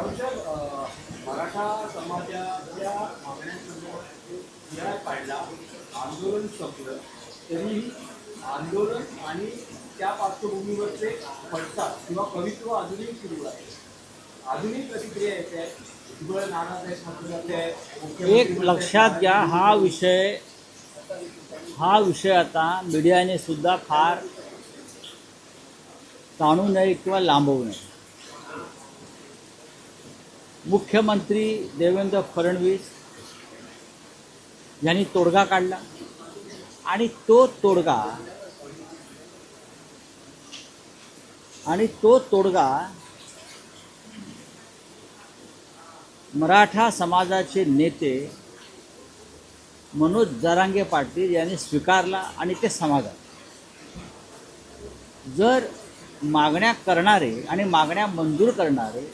मराठा समाजाच्या मागण्यांसंदर्भात जी आर आंदोलन संपलं तरीही आंदोलन आणि त्या पार्श्वभूमीवरचे पडतात किंवा कवित्व अजूनही सुरू आहे. अजूनही प्रतिक्रिया येते आहे एक लक्षात घ्या हा विषय हा विषय आता मीडियाने सुद्धा फार ताणू नये किंवा लांबवू नये. मुख्यमंत्री देवेंद्र फडणवीस यांनी तोडगा काढला. आणि तो तोडगा आणि तो तोडगा मराठा समाजाचे नेते मनोज जरांगे पाटील यांनी स्वीकारला आणि ते समाजात. जर मागण्या करणारे आणि मागण्या मंजूर करणारे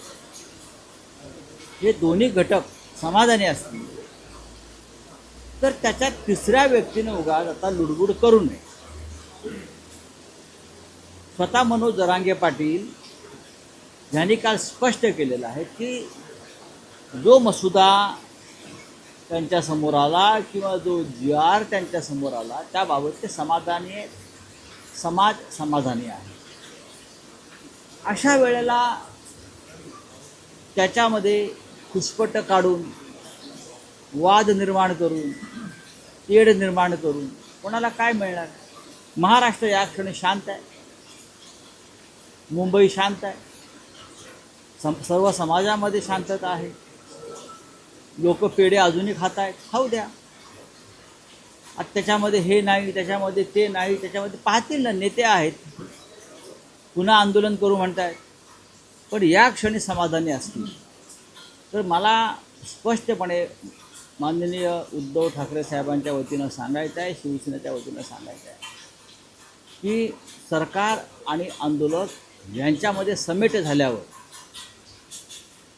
हे दोन्ही घटक समाधानी असतील. तर त्याच्यात तिसऱ्या व्यक्तीने उगाच आता लुडबुड करू नये. स्वतः मनोज जरांगे पाटील यांनी काल स्पष्ट केलेलं आहे की जो मसुदा त्यांच्यासमोर आला किंवा जो जी आर त्यांच्यासमोर आला त्याबाबत ते समाधानी समाज समाधानी आहे. अशा वेळेला त्याच्यामध्ये पुष्पट काढून वाद निर्माण करून तेढ निर्माण करून कोणाला काय मिळणार? महाराष्ट्र या क्षणी शांत आहे. मुंबई शांत आहे. सम सर्व समाजामध्ये शांतता आहे. लोक पेढे अजूनही खात आहेत. खाऊ द्या. आता त्याच्यामध्ये हे नाही त्याच्यामध्ये ते नाही त्याच्यामध्ये पाहतील ना नेते आहेत. पुन्हा आंदोलन करू म्हणतायत. पण या क्षणी समाधानी असतील. तर मला स्पष्टपणे माननीय उद्धव ठाकरे साहेबांच्या वतीनं सांगायचं आहे शिवसेनेच्या वतीनं सांगायचं आहे की सरकार आणि आंदोलक यांच्यामध्ये समेट झाल्यावर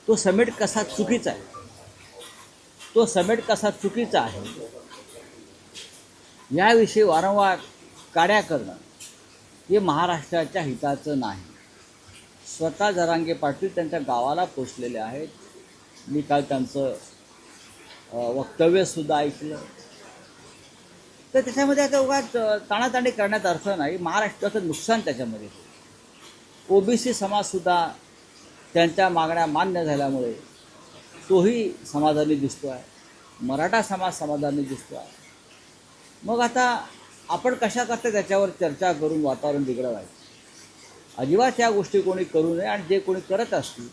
तो समेट कसा चुकीचा आहे? तो समेट कसा चुकीचा आहे? याविषयी वारंवार काड्या करणं हे महाराष्ट्राच्या हिताचं नाही. स्वतः जरांगे पाटील त्यांच्या गावाला पोचलेले आहेत. मी काल त्यांचं वक्तव्यसुद्धा ऐकलं. तर त्याच्यामध्ये आता उगाच ताणाताणी करण्यात अर्थ नाही. महाराष्ट्राचं नुकसान त्याच्यामध्ये. ओबीसी समाजसुद्धा त्यांच्या मागण्या मान्य झाल्यामुळे तोही समाधानी दिसतो आहे मराठा समाज समाधानी दिसतो आहे मग आता आपण कशा करता त्याच्यावर चर्चा करून वातावरण बिघडवायचं? अजिबात या गोष्टी कोणी करू नये आणि जे कोणी करत असतील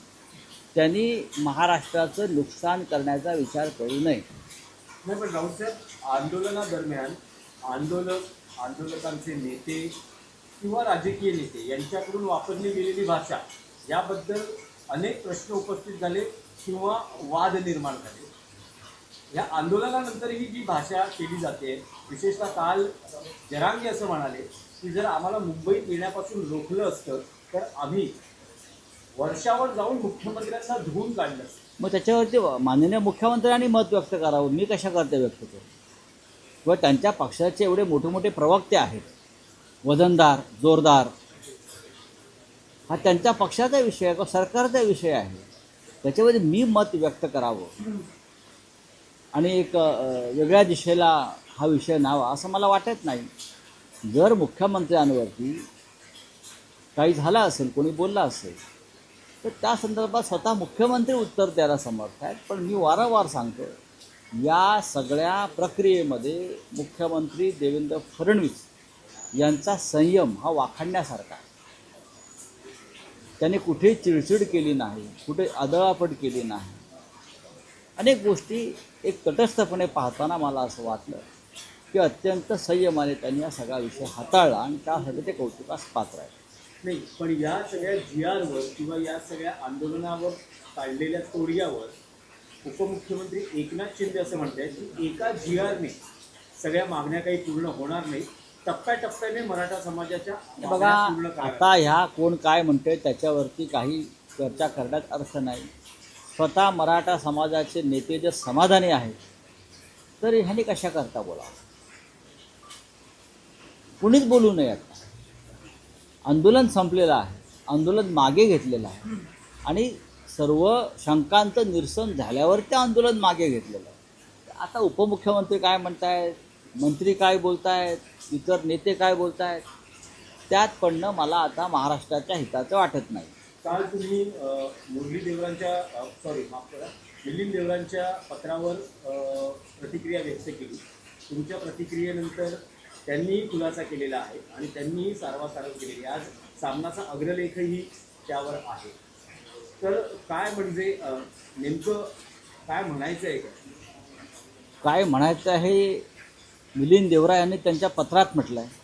त्यांनी महाराष्ट्राचं नुकसान करण्याचा विचार करू नये. नाही पण राऊतसाहेब आंदोलनादरम्यान आंदोलक आंदोलकांचे नेते किंवा राजकीय नेते यांच्याकडून वापरली गेलेली भाषा याबद्दल अनेक प्रश्न उपस्थित झाले किंवा वाद निर्माण झाले. या आंदोलनानंतरही जी भाषा केली जाते विशेषतः काल जरांगे असं म्हणाले की जर आम्हाला मुंबईत येण्यापासून रोखलं असतं तर आम्ही वर्षावर जाऊन मुख्यमंत्र्यांना धुवून काढलं. मग त्याच्यावरती माननीय मुख्यमंत्र्यांनी मत व्यक्त करावं. मी कशा करते व्यक्त करू? किंवा त्यांच्या पक्षाचे एवढे मोठे मोठे प्रवक्ते आहेत. वजनदार जोरदार. हा त्यांच्या पक्षाचा विषय आहे किंवा सरकारचा विषय आहे? त्याच्यामध्ये मी मत व्यक्त करावं. आणि एक वेगळ्या दिशेला हा विषय न्हावा असं मला वाटत नाही. जर मुख्यमंत्र्यांवरती काही झालं असेल कोणी बोललं असेल तर त्या संदर्भात स्वतः मुख्यमंत्री उत्तर द्यायला समर्थ आहेत. पण मी वारंवार सांगतो या सगळ्या प्रक्रियेमध्ये मुख्यमंत्री देवेंद्र फडणवीस यांचा संयम हा वाखाणण्यासारखा आहे. त्यांनी कुठे चिडचिड केली नाही कुठे आदळापट केली नाही. अनेक गोष्टी एक तटस्थपणे पाहताना मला असं वाटलं की अत्यंत संयमाने त्यांनी हा सगळा विषय हाताळला आणि त्यासाठी ते कौतुकास पात्र आहे नाही पण या सगळ्या जी आरवर किंवा या सगळ्या आंदोलनावर काढलेल्या तोडग्यावर उपमुख्यमंत्री एकनाथ शिंदे असं म्हणतात की एका जी आरने सगळ्या मागण्या काही पूर्ण होणार नाही टप्प्याटप्प्याने मराठा समाजाच्या बघा. आता ह्या कोण काय म्हणते त्याच्यावरती काही चर्चा करण्यात अर्थ नाही स्वतः मराठा समाजाचे नेते जर समाधानी आहेत तर ह्यांनी कशा करता बोला कुणीच बोलू नये आता आंदोलन संपलेलं आहे. आंदोलन मागे घेतलेलं आहे. आणि सर्व शंकांचं निरसन झाल्यावर ते आंदोलन मागे घेतलेलं आहे. आता उपमुख्यमंत्री काय म्हणतायत? मंत्री काय बोलतायत? इतर नेते काय बोलतायत? त्यात पडणं मला आता महाराष्ट्राच्या हिताचं वाटत नाही. काल तुम्ही अ, मुरली देवरांच्या सॉरी माफ करा. मिलिंद देवरांच्या पत्रावर प्रतिक्रिया व्यक्त केली. तुमच्या प्रतिक्रियेनंतर त्यांनीही खुलासा केलेला आहे आणि त्यांनीही सारवासारव केलेली आज सामनाचा अग्रलेखही त्यावर आहे. तर काय म्हणजे नेमकं काय म्हणायचं आहे? काय म्हणायचं आहे मिलिंद देवरा यांनी त्यांच्या पत्रात म्हटलं आहे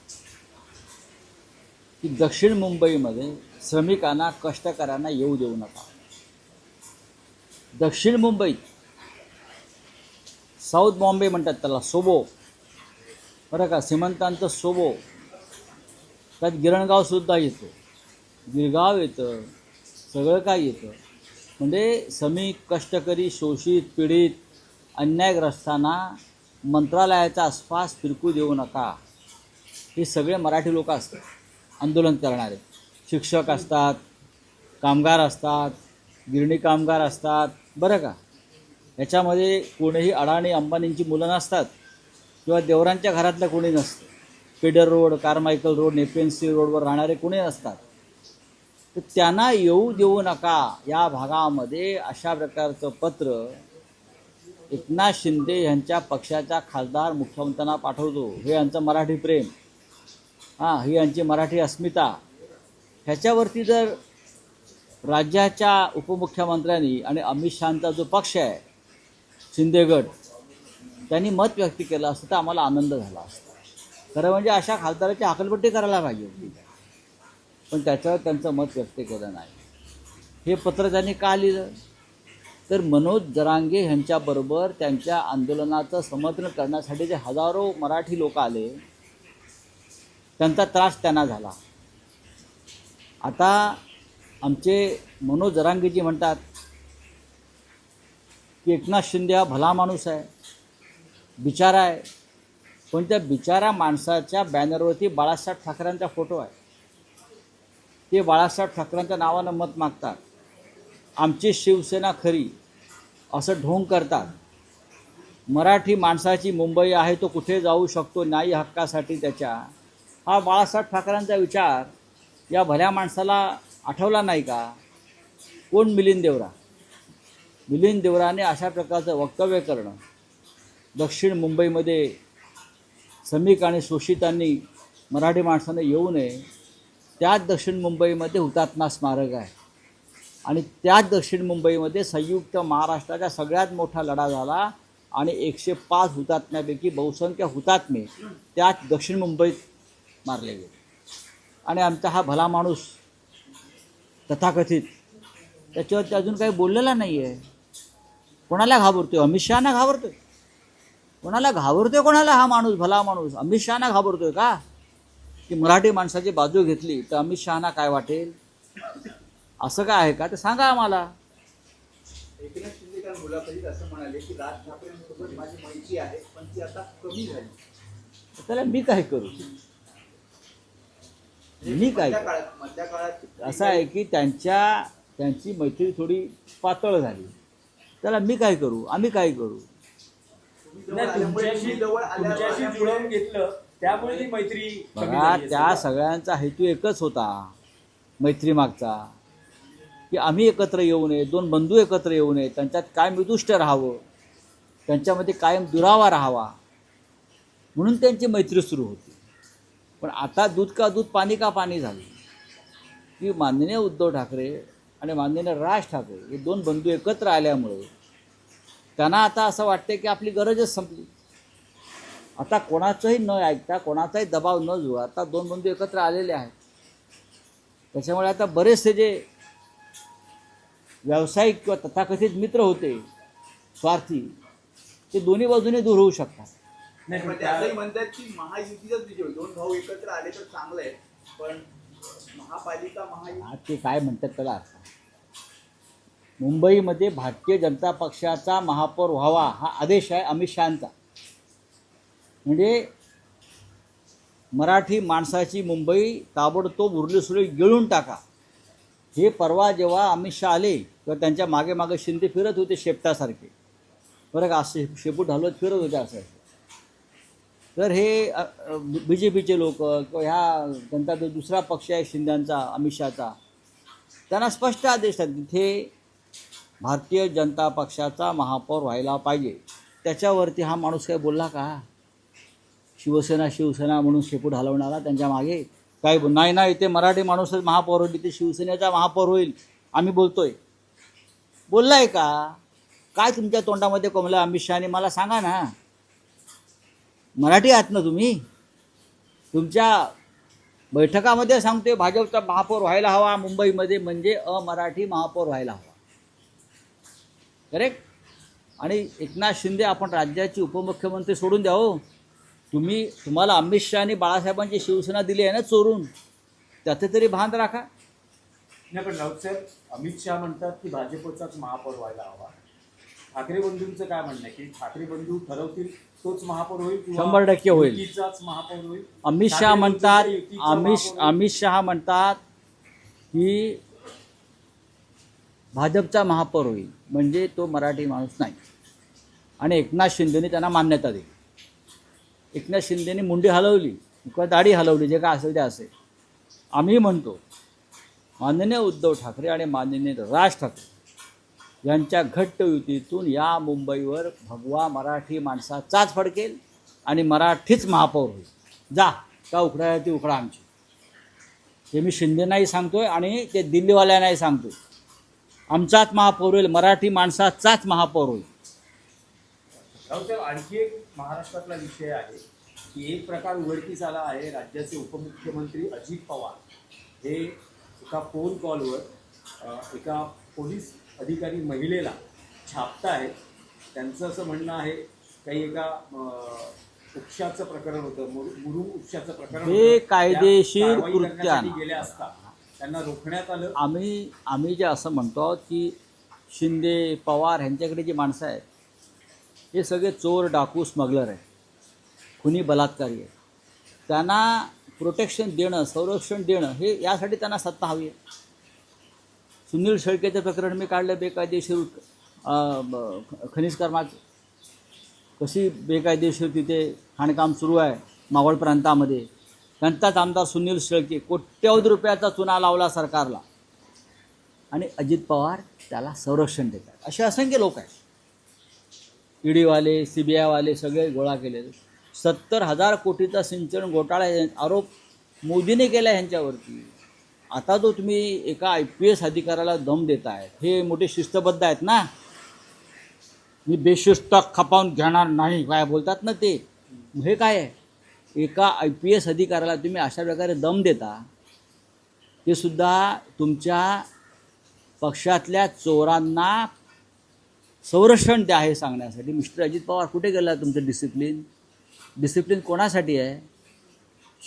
की दक्षिण मुंबईमध्ये श्रमिकांना कष्टकऱ्यांना येऊ देऊ नका. दक्षिण मुंबईत साऊथ बॉम्बे म्हणतात त्याला सोबो. बरं का श्रीमंतांचं सोबो त्यात गिरणगावसुद्धा येतं. गिरगाव येतं सगळं काय येतं. म्हणजे श्रमिक कष्टकरी शोषित पीडित अन्यायग्रस्तांना मंत्रालयाचा आसपास फिरकू देऊ नका. हे सगळे मराठी लोक असतात आंदोलन करणारे. शिक्षक असतात कामगार असतात गिरणी कामगार असतात. बरं का याच्यामध्ये कोणीही अडाणी अंबानींची मुलं नसतात. किंवा देवरांच्या घरातलं कोणी नसतं. Pedder road Carmichael road Nepean Sea रोडवर राहणारे कोणी नसतात. तर त्यांना येऊ देऊ नका या भागामध्ये अशा प्रकारचं पत्र एकनाथ शिंदे यांच्या पक्षाच्या खासदार मुख्यमंत्र्यांना पाठवतो. हे यांचं मराठी प्रेम. हां ही यांची मराठी अस्मिता. ह्याच्यावरती जर राज्याच्या उपमुख्यमंत्र्यांनी आणि अमित शहाचा जो पक्ष आहे शिंदेगड त्यांनी मत व्यक्त केलं असतं तर आम्हाला आनंद झाला असता. खरं म्हणजे अशा खासदाराची हकलपट्टी करायला पाहिजे होती. पण त्याच्यावर त्यांचं मत व्यक्त केलं नाही. हे पत्र त्यांनी का लिहिलं? तर मनोज जरांगे ह्यांच्याबरोबर त्यांच्या आंदोलनाचं समर्थन करण्यासाठी जे हजारो मराठी लोक आले त्यांचा त्रास त्यांना झाला. आता आमचे मनोज जरांगेजी म्हणतात की एकनाथ शिंदे हा भला माणूस आहे. बिचारा आहे. पण त्या बिचारा माणसाच्या बॅनरवरती बाळासाहेब ठाकरेंचा फोटो आहे? ते बाळासाहेब ठाकरेंच्या नावानं मत मागतात. आमची शिवसेना खरी असं ढोंग करतात. मराठी माणसाची मुंबई आहे तो कुठे जाऊ शकतो न्यायी हक्कासाठी त्याच्या. हा बाळासाहेब ठाकरेंचा विचार या भल्या माणसाला आठवला नाही का? कोण मिलिंद देवरा? मिलिंद देवराने अशा प्रकारचं वक्तव्य करणं. दक्षिण मुंबईमध्ये श्रमिक आणि शोषितांनी मराठी माणसाने येऊ नये त्याच दक्षिण मुंबईमध्ये हुतात्मा स्मारक आहे. आणि त्याच दक्षिण मुंबईमध्ये संयुक्त महाराष्ट्राचा सगळ्यात मोठा लढा झाला आणि एकशे पाच हुतात्म्यापैकी बहुसंख्य हुतात्मे त्याच दक्षिण मुंबईत मारले गेले. आणि आमचा हा भला माणूस तथाकथित त्याच्यावरती अजून काही बोललेला नाही आहे कोणाला घाबरतो अमित शहाना आहे कोणाला घाबरतोय कोणाला? हा माणूस भला माणूस. अमित शहाना घाबरतोय का? की मराठी माणसाची बाजू घेतली तर अमित शहाना काय वाटेल? असं काय आहे का? ते सांगा आम्हाला. एकनाथ शिंदे काल मुलाखतीत असं म्हणाले की राज ठाकरेंसोबत माझी मैत्री आहे पण ती आता कमी झाली. तर त्याला मी काय करू? मी काय असं आहे की त्यांच्या त्यांची मैत्री थोडी पातळ झाली. त्याला मी काय करू? आम्ही काय करू? नाही, तुमच्याशी तुम्ही जवळ आल्या- तुमच्याशी जुळवून घेतलं. त्यामुळे ती मैत्री कमी बघा झाली त्या. सगळ्यांचा हेतू एकच होता मैत्री मागचा की आम्ही एकत्र येऊ नये दोन बंधू एकत्र येऊ नये त्यांच्यात कायम विदुष्ट राहावं त्यांच्यामध्ये कायम दुरावा राहावा. म्हणून त्यांची मैत्री सुरू होती. पण आता दूध का दूध पाणी का पाणी झाली? की माननीय उद्धव ठाकरे आणि माननीय राज ठाकरे हे दोन बंधू एकत्र आल्यामुळे त्यांना आता असं वाटते की आपली गरजच संपली. आता कोणाचंही न ऐकता कोणाचाही दबाव न जुळता दोन बंधू एकत्र आलेले आहेत. त्याच्यामुळे आता बरेचसे जे व्यावसायिक किंवा तथाकथित मित्र होते स्वार्थी ते दोन्ही बाजूने दूर होऊ शकतात. नाही, पण म्हणतात की महायुतीचाच विजय. दोन भाऊ एकत्र आले तर चांगलं आहे पण महापालिका महायुती आज ते काय म्हणतात त्याला मुंबईमध्ये भारतीय जनता पक्षाचा महापौर व्हावा हा आदेश आहे अमित शहांचा. म्हणजे मराठी माणसाची मुंबई ताबडतोब उरलीसुरली गिळून टाका. हे परवा जेव्हा अमित शहा आले तेव्हा त्यांच्या मागे मागे शिंदे फिरत होते शेपटासारखे. बरं का असे शेपूट हलवत फिरत होते असं. तर हे बी जे पीचे लोक किंवा ह्या त्यांचा जो दुसरा पक्ष आहे शिंद्यांचा अमित शहाचा त्यांना स्पष्ट आदेश आहेत. तिथे भारतीय जनता पक्षाचा महापौर व्हायला पाहिजे. त्याच्यावरती हा माणूस काय बोलला का? शिवसेना शिवसेना म्हणून शेपूट हलवणारा त्यांच्या मागे? काय बोल? नाही नाही ते मराठी माणूसच महापौर होईल. ते शिवसेनेचा महापौर होईल. आम्ही बोलतोय. बोललाय का? काय तुमच्या तोंडामध्ये कोंबलं अमित शहाने? मला सांगा ना. मराठी आहात ना तुम्ही? तुमच्या बैठकामध्ये सांगतोय भाजपचा महापौर व्हायला हवा मुंबईमध्ये म्हणजे अमराठी महापौर व्हायला हवा. करेक्ट? आणि एकनाथ शिंदे आपण राज्याचे उपमुख्यमंत्री सोडून द्या हो. तुम्ही तुम्हाला अमित शहा आणि बाळासाहेबांची शिवसेना दिली आहे ना चोरून? त्याचे तरी भान राखा. नाही पण राऊत साहेब अमित शहा म्हणतात की भाजपचाच महापौर व्हायला हवा. ठाकरे बंधूंचं काय म्हणणं आहे? की ठाकरे बंधू ठरवतील तोच महापौर होईल शंभर टक्के होईल. महापौर होईल? अमित शहा म्हणतात अमित. अमित शहा म्हणतात की भाजपचा महापौर होईल. म्हणजे तो मराठी माणूस नाही. आणि एकनाथ शिंदेने त्यांना मान्यता दिली. एकनाथ शिंदेने मुंडी हलवली किंवा दाढी हलवली जे काय असेल ते असेल. आम्ही म्हणतो माननीय उद्धव ठाकरे आणि माननीय राज ठाकरे यांच्या घट्ट युतीतून या मुंबईवर भगवा मराठी माणसाचाच फडकेल आणि मराठीच महापौर होईल. जा का उखडा ती उखडा आमची. हे मी शिंदेनाही सांगतोय आणि ते दिल्लीवाल्यांनाही सांगतोय. आमचाच महापौर होईल मराठी माणसाचाच महापौर होईल. आणखी एक महाराष्ट्रातला विषय आहे की एक प्रकार उघडकीस आला आहे राज्याचे उपमुख्यमंत्री अजित पवार. हे एका फोन कॉलवर एका पोलीस अधिकारी महिलेला छापतायत त्यांचं असं म्हणणं आहे काही एका उपशाचं प्रकरण होतं मुरु- मुरुम उपशाचं प्रकरण हे कायदेशीर कृत्य. गेले असता. त्यांना रोखण्यात आलं. आम्ही आम्ही जे असं म्हणतो आहोत की शिंदे पवार ह्यांच्याकडे जी माणसं आहेत हे सगळे चोर डाकू स्मगलर आहेत. खुनी बलात्कारी आहेत. त्यांना प्रोटेक्शन देणं संरक्षण देणं हे यासाठी त्यांना सत्ता हवी आहे. सुनील शेळकेचं प्रकरण मी काढलं बेकायदेशीर खनिज कर्माचं. कशी बेकायदेशीर तिथे खाणकाम सुरू आहे मावळ प्रांतामध्ये. त्यांचाच आमदार सुनील शेळके कोट्यवधी रुपयाचा चुना लावला सरकारला. आणि अजित पवार त्याला संरक्षण देतात. असे असंख्य लोक आहेत. ईडीवाले सी बी आयवाले सगळे गोळा केलेले. सत्तर हजार कोटीचा सिंचन घोटाळा आरोप मोदीने केला ह्यांच्यावरती. आता जो तुम्ही एका आय पी एस अधिकाऱ्याला दम देतायत हे मोठे शिस्तबद्ध आहेत ना? मी बेशिस्त खपावून घेणार नाही. काय बोलतात ना ते? हे काय आहे? एका आय पी एस अधिकाऱ्याला तुम्ही अशा प्रकारे दम देता ते सुद्धा तुमच्या पक्षातल्या चोरांना संरक्षण द्या हे सांगण्यासाठी. मिस्टर अजित पवार कुठे गेला तुमचं डिसिप्लिन डिसिप्लिन कोणासाठी आहे?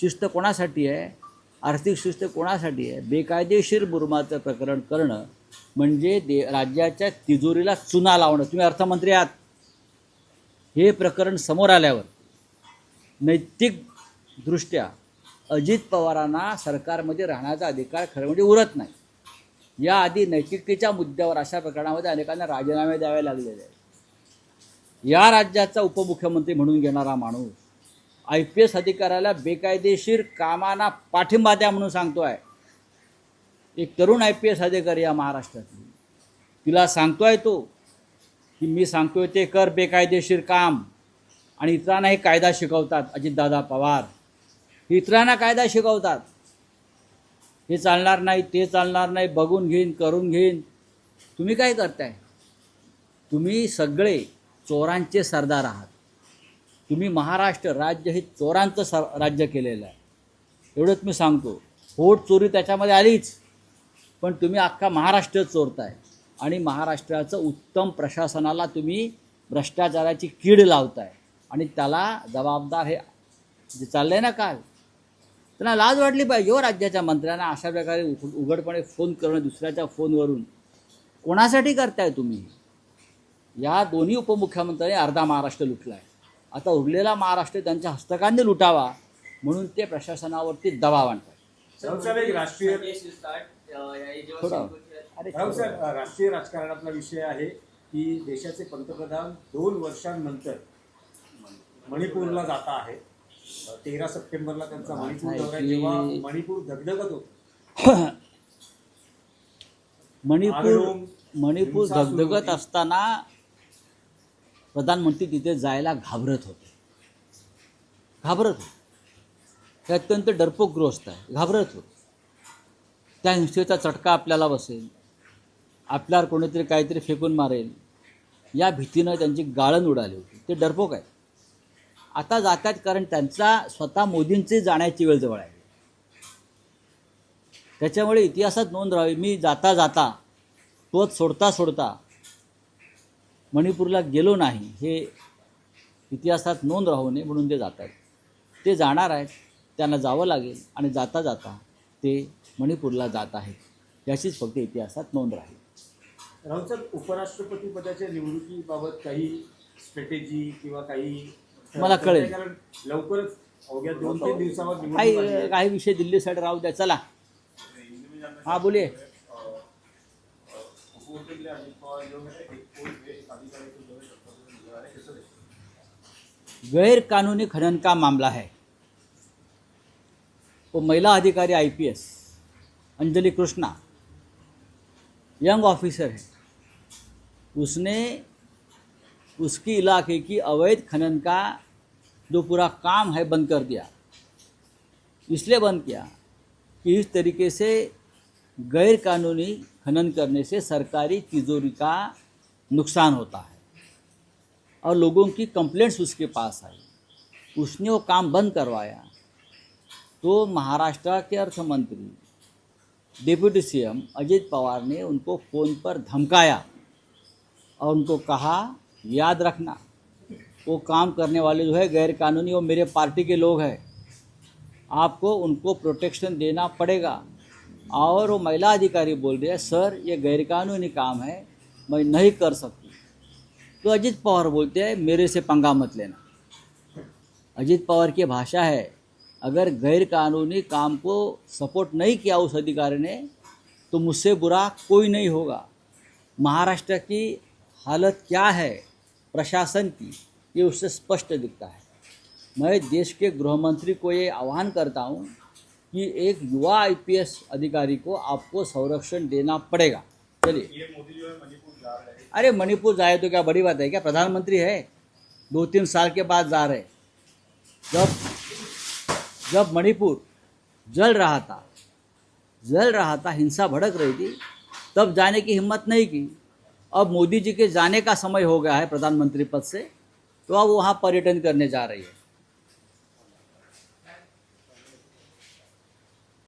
शिस्त कोणासाठी आहे? आर्थिक शिस्त कोणासाठी आहे? बेकायदेशीर बुरमाचं प्रकरण करणं म्हणजे दे राज्याच्या तिजोरीला चुना लावणं. तुम्ही अर्थमंत्री आहात. हे प्रकरण समोर आल्यावर. नैतिकदृष्ट्या अजित पवारांना सरकारमध्ये राहण्याचा अधिकार खरं म्हणजे उरत नाही. याआधी नैतिकतेच्या मुद्द्यावर अशा प्रकरणामध्ये अनेकांना राजीनामे द्यावे लागलेले आहेत. या राज्याचा उपमुख्यमंत्री म्हणून घेणारा माणूस आय पी एस अधिकाऱ्याला बेकायदेशीर कामांना पाठिंबा द्या म्हणून सांगतो आहे एक तरुण आय पी एस अधिकारी या महाराष्ट्रातली तिला सांगतो आहे तो की मी सांगतोय ते कर बेकायदेशीर काम. आणि इतरांना हे कायदा शिकवतात अजितदादा पवार. इतरांना कायदा शिकवतात. हे चालणार नाही ते चालणार नाही बघून घेईन करून घेईन. तुम्ही काय करताय? तुम्ही सगळे चोरांचे सरदार आहात. तुम्ही महाराष्ट्र राज्य हे चोरांचं सर राज्य केलेलं आहे. एवढंच मी सांगतो. होट चोरी त्याच्यामध्ये आलीच. पण तुम्ही अख्खा महाराष्ट्र चोरताय. आणि महाराष्ट्राचं उत्तम प्रशासनाला तुम्ही भ्रष्टाचाराची कीड लावताय. आणि त्याला जबाबदार हे जे चाललंय ना काल त्यांना लाज वाटली पाहिजे हो राज्याच्या मंत्र्यांना. अशा प्रकारे उघ- उघडपणे फोन करणं दुसऱ्याच्या फोनवरून कोणासाठी करताय तुम्ही? या दोन्ही उपमुख्यमंत्र्यांनी अर्धा महाराष्ट्र लुटला आहे आता उरलेला महाराष्ट्र त्यांच्या हस्तकांनी लुटावा म्हणून ते प्रशासनावरती दबाव आणतात राष्ट्रीय राष्ट्रीय राजकारणातला विषय आहे की देशाचे पंतप्रधान दोन वर्षांनंतर मणिपूरला जाता आहे. तेरा सप्टेंबरला त्यांचा मणिपूर दौरा आहे. जेव्हा मणिपूर धगधगत होतं. मणिपूर मणिपूर हिंसा सुरू धगधगत होती. असताना प्रधानमंत्री तिथे जायला घाबरत होते. घाबरत होते. हे अत्यंत डरपोकग्रस्त आहे. घाबरत होते. त्या हिंसेचा चटका आपल्याला बसेल. आपल्यावर कोणीतरी काहीतरी फेकून मारेल. या भीतीनं त्यांची गाळण उडाली होती. ते डरपोक आहेत. आता जातात कारण त्यांचा स्वतः मोदींची जाण्याची वेळ जवळ आहे. त्याच्यामुळे इतिहासात नोंद राहावी. मी जाता जाता तोच सोडता सोडता मणिपूरला गेलो नाही हे इतिहासात नोंद राहू नये म्हणून ते जात आहेत ते जाणार आहेत त्यांना जावं लागेल आणि जाता जाता ते मणिपूरला जात आहेत. याचीच फक्त इतिहासात नोंद राहील. राहुल उपराष्ट्रपती पदाच्या निवडणुकीबाबत काही स्ट्रॅटेजी किंवा काही मला कळेल. लवकरच अवघ्या दोन तीन दिवसावर निवडणूक काही. काही विषय दिल्ली साईड राहू द्या चला हां बोलिये गैर कानूनी खनन का मामला है वो महिला अधिकारी IPS Anjali Krishna young officer है उसने उसकी इलाके की अवैध खनन का जो पूरा काम है, बंद कर दिया। इसलिए बंद किया कि इस तरीके से गैर कानूनी खनन करने से सरकारी तिजोरी का नुकसान होता है। और लोगों की कंप्लेंट्स उसके पास आई। उसने वो काम बंद करवाया। तो महाराष्ट्र के अर्थ मंत्री डिप्यूटी सीएम अजीत पवार ने उनको फ़ोन पर धमकाया और उनको कहा याद रखना, वो काम करने वाले जो है गैर कानूनी वो मेरे पार्टी के लोग हैं। आपको उनको प्रोटेक्शन देना पड़ेगा। और वो महिला अधिकारी बोल रही है, सर, ये गैरकानूनी काम है, मैं नहीं कर सकती। तो अजित पवार बोलते हैं, मेरे से पंगा मत लेना। अजीत पवार की भाषा है, अगर गैर कानूनी काम को सपोर्ट नहीं किया उस अधिकारी ने तो मुझसे बुरा कोई नहीं होगा। महाराष्ट्र की हालत क्या है? प्रशासन की ये उससे स्पष्ट दिखता है। मैं देश के गृह मंत्री को ये आह्वान करता हूँ कि एक युवा आईपीएस अधिकारी को आपको संरक्षण देना पड़ेगा। चलिए। अरे मणिपुर जाए तो क्या बड़ी बात है क्या? प्रधानमंत्री है। दो तीन साल के बाद जा रहे। जब जब मणिपुर जल रहा था जल रहा था हिंसा भड़क रही थी तब जाने की हिम्मत नहीं की। अब मोदी जी के जाने का समय हो गया है प्रधानमंत्री पद से तो अब वहाँ पर्यटन करने जा रही है।